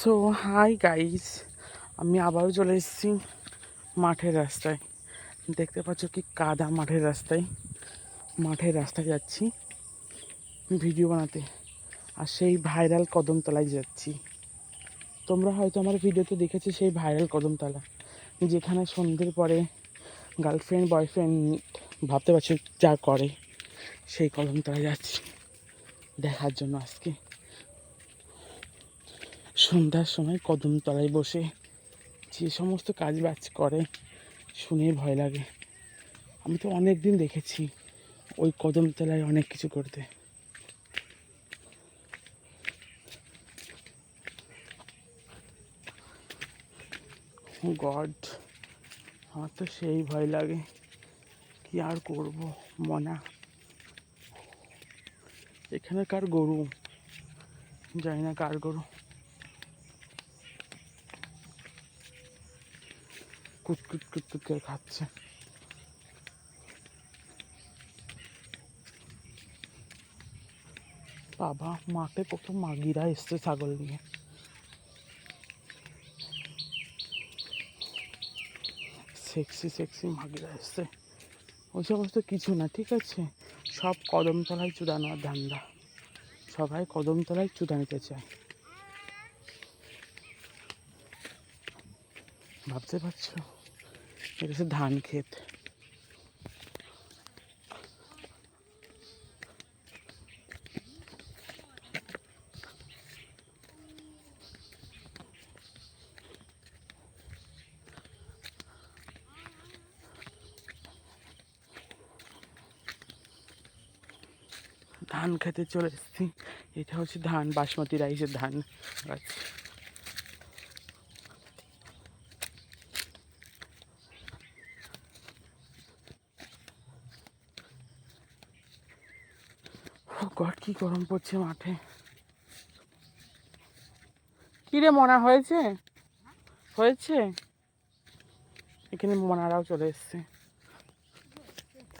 So hi guys আমি আবারও চলে এসেছি মাঠের রাস্তায়। দেখতে পাচ্ছ কি কাদা মাঠের রাস্তায়। মাঠের রাস্তায় যাচ্ছি ভিডিও বানাতে। আর সেই ভাইরাল কদমতলায় যাচ্ছি। তোমরা হয়তো আমার ভিডিওতে দেখেছি সেই ভাইরাল কদমতলা। যেখানে সন্ধ্যের পরে গার্লফ্রেন্ড বয়ফ্রেন্ড ভাবতে পারছ যা করে। সেই কদমতলায় যাচ্ছি দেখার জন্য আজকে। সন্ধ্যার সময় কদম তলায় বসে যে সমস্ত কাজ বাজ করে, শুনে ভয় লাগে। আমি তো অনেক দিন দেখেছি ওই কদম তলায় অনেক কিছু করতে। গড, আমার তো সেই ভয় লাগে। কি আর করব, মনা। এখানে কার গরু? জানি না কার গরু। কুটকুট কুটকুট করে খাচ্ছে। বাবা মাঠে কত মাগিরা এসছে ছাগল নিয়ে। সেক্সি সেক্সি মাগিরা এসছে। ওই সমস্ত কিছু না, ঠিক আছে? সব কদমতলায় চুদানোর ধান্দা। সবাই কদমতলায় চুদা নিতে চায়। ভাবতে পারছ? এটা হচ্ছে ধান ক্ষেত। ধান খেতে চলে এসেছি। এটা হচ্ছে ধান, বাসমতি রাইসের ধান গাছ। গড কি গরম পড়ছে মাঠে। কিরে মনা হয়েছে? হয়েছে? এখানে মনারাও চলে এসছে।